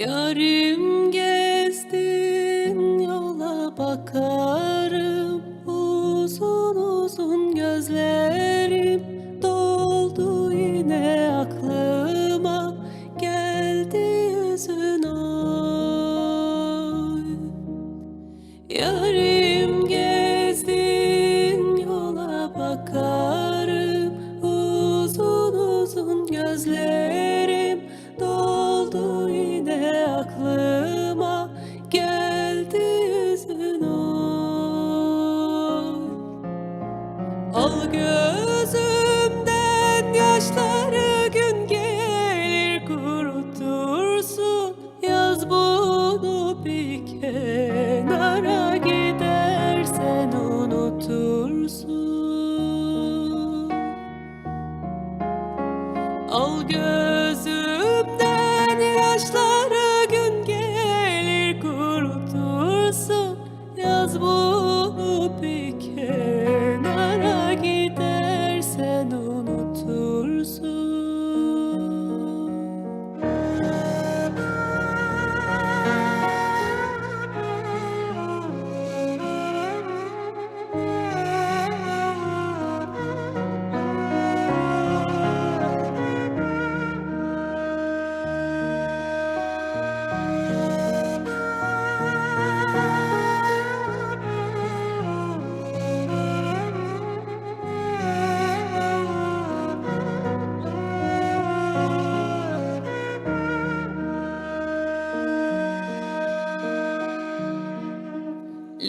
Yarim gezdin yola bakarım. Uzun uzun gözlerim doldu yine aklıma. Geldi yüzün oy. Yarim gezdin yola bakarım. Uzun uzun gözlerim Al gözümden yaşları gün gelir kurutursun. Yaz bunu bir kenara gidersen unutursun. Al gözümden